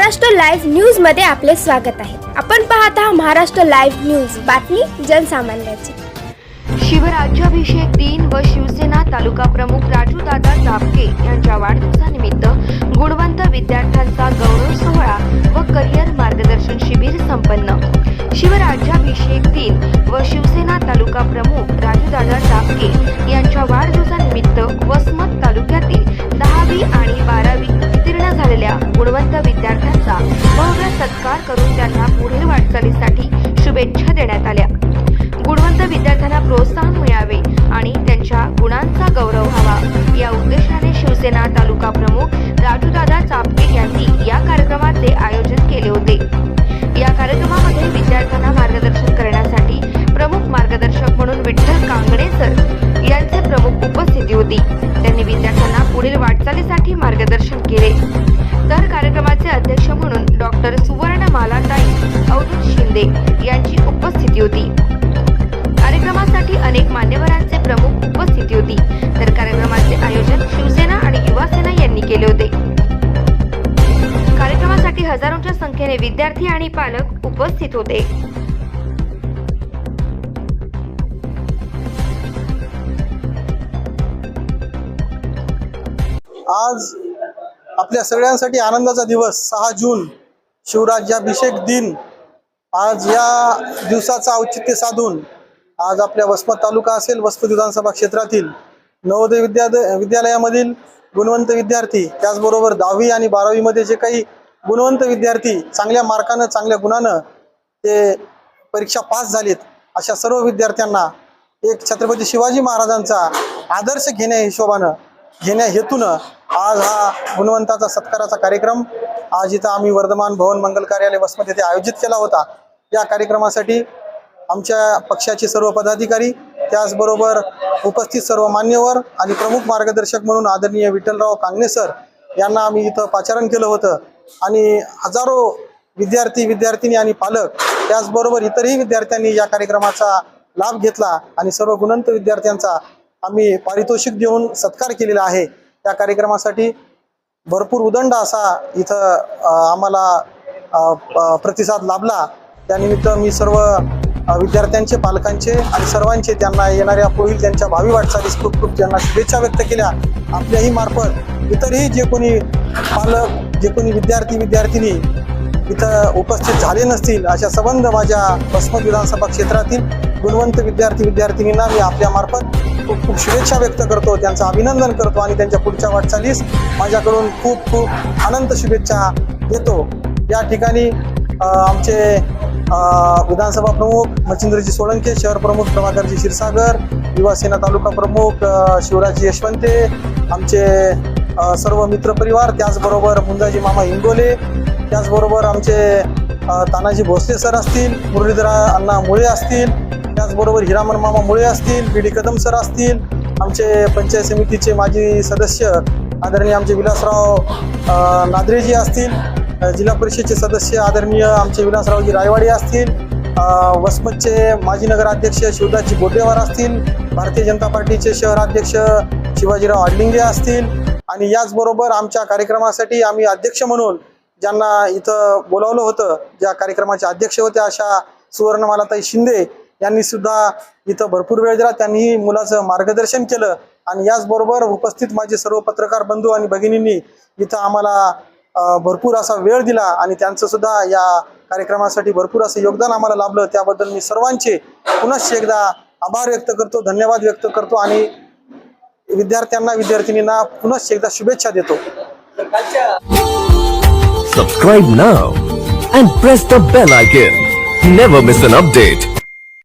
Maharashtra live न्यूजमध्ये आपले स्वागत आहे. आपण पाहत आहात महाराष्ट्र लाईव्ह न्यूज. बातमी जनसामान्याची. शिवराज्याभिषेक दिन व शिवसेना तालुका प्रमुख राजूदादा दाबके यांच्या वाढदिवसानिमित्त गुणवंत विद्यार्थ्यांचा गौरव सोहळा व करिअर मार्गदर्शन शिबिर संपन्न. शिवराज्याभिषेक दिन व शिवसेना तालुका प्रमुख राजूदादा दाबके यांच्या वाढदिवसानिमित्त वसमत विद्यार्थ्यांना प्रोत्साहन मिळावे आणि त्यांच्या गुणांचा गौरव व्हावा. या उद्देशाने शिवसेना तालुका प्रमुख राजूदादा चापके यांनी या कार्यक्रमाचे आयोजन केले होते. या कार्यक्रमामध्ये विद्यार्थ्यांना मार्गदर्शन करण्यासाठी प्रमुख मार्गदर्शक म्हणून विठ्ठल कांगणे सर यांचे प्रमुख उपस्थिती होती. त्यांनी विद्यार्थ्यांना पुढील वाटचालीसाठी मार्गदर्शन केले. तर कार्यक्रमाचे अध्यक्ष म्हणून डॉक्टर सुवर्ण मालाताई अवधूत शिंदे यांची उपस्थिती होती. कार्यक्रमासाठी अनेक मान्यवरांचे प्रमुख उपस्थिती होती. तर कार्यक्रमाचे आयोजन शिवसेना आणि युवासेना यांनी केले होते. कार्यक्रमासाठी हजारोंच्या संख्येने विद्यार्थी आणि पालक उपस्थित होते. आज आपल्या सगळ्यांसाठी आनंदाचा दिवस सहा जून शिवराज्याभिषेक दिन. आज या दिवसाचं औचित्य साधून आज आपल्या वसमत तालुका असेल वसमत विधानसभा क्षेत्रातील नवोदय विद्या विद्यालयामधील गुणवंत विद्यार्थी त्याचबरोबर दहावी आणि बारावीमध्ये जे काही गुणवंत विद्यार्थी चांगल्या मार्कानं चांगल्या गुणानं ते परीक्षा पास झालेत अशा सर्व विद्यार्थ्यांना एक छत्रपती शिवाजी महाराजांचा आदर्श घेण्या हिशोबानं घेण्या हेतूनं आज हा गुणवंताचा सत्काराचा कार्यक्रम आज इथं आम्ही वर्धमान भवन मंगल कार्यालय वसमत येथे आयोजित केला होता. या कार्यक्रमासाठी आमच्या पक्षाचे सर्व पदाधिकारी त्याचबरोबर उपस्थित सर्व मान्यवर आणि प्रमुख मार्गदर्शक म्हणून आदरणीय विठ्ठलराव कांगणे सर यांना आम्ही इथं पाचारण केलं होतं. आणि हजारो विद्यार्थी विद्यार्थिनी आणि पालक त्याचबरोबर इतरही विद्यार्थ्यांनी या कार्यक्रमाचा लाभ घेतला आणि सर्व गुणवंत विद्यार्थ्यांचा आम्ही पारितोषिक देऊन सत्कार केलेला आहे. या कार्यक्रमासाठी भरपूर उदंड असा इथं आम्हाला प्रतिसाद लाभला. त्यानिमित्त मी सर्व विद्यार्थ्यांचे पालकांचे आणि सर्वांचे त्यांना येणाऱ्या पुढील त्यांच्या भावी वाटचालीस खूप खूप त्यांना शुभेच्छा व्यक्त केल्या. आपल्याही मार्फत इतरही जे कोणी पालक जे कोणी विद्यार्थी विद्यार्थिनी इथं उपस्थित झाले नसतील अशा संबंध माझ्या वसमत विधानसभा क्षेत्रातील गुणवंत विद्यार्थी विद्यार्थिनींना मी आपल्यामार्फत खूप खूप शुभेच्छा व्यक्त करतो त्यांचं अभिनंदन करतो आणि त्यांच्या पुढच्या वाटचालीस माझ्याकडून खूप खूप अनंत शुभेच्छा देतो. या ठिकाणी आमचे विधानसभा प्रमुख मच्छिंद्रजी सोळंके शहर प्रमुख प्रभाकरजी क्षीरसागर युवा सेना तालुका प्रमुख शिवराजी यशवंते आमचे सर्व मित्रपरिवार त्याचबरोबर मुंजाजी मामा इंगोले त्याचबरोबर आमचे तानाजी भोसले सर असतील मुरलीधर अण्णा मुळे असतील त्याचबरोबर हिरामन मामा मुळे असतील बी डी कदम सर असतील आमचे पंचायत समितीचे माजी सदस्य आदरणीय आमचे विलासराव नादरेजी असतील जिल्हा परिषदचे सदस्य आदरणीय आमचे विलासरावजी रायवाडी असतील वसमतचे माजी नगराध्यक्ष शिवदासजी गोटेवार असतील भारतीय जनता पार्टीचे शहराध्यक्ष शिवाजीराव आडलिंगे असतील आणि याचबरोबर आमच्या कार्यक्रमासाठी आम्ही अध्यक्ष म्हणून ज्यांना इथं बोलावलं होतं ज्या कार्यक्रमाचे अध्यक्ष होत्या अशा सुवर्णमालाताई शिंदे यांनी सुद्धा इथं भरपूर वेळ दिला. त्यांनीही मुलाचं मार्गदर्शन केलं आणि याचबरोबर उपस्थित माझे सर्व पत्रकार बंधू आणि भगिनींनी इथं आम्हाला भरपूर असा वेळ दिला आणि त्यांचं सुद्धा या कार्यक्रमासाठी भरपूर असं योगदान आम्हाला लाभलं. त्याबद्दल मी सर्वांचे पुनश्च एकदा आभार व्यक्त करतो धन्यवाद व्यक्त करतो आणि विद्यार्थ्यांना विद्यार्थिनींना पुनश्च एकदा शुभेच्छा देतो. Subscribe now and press the bell icon never miss an update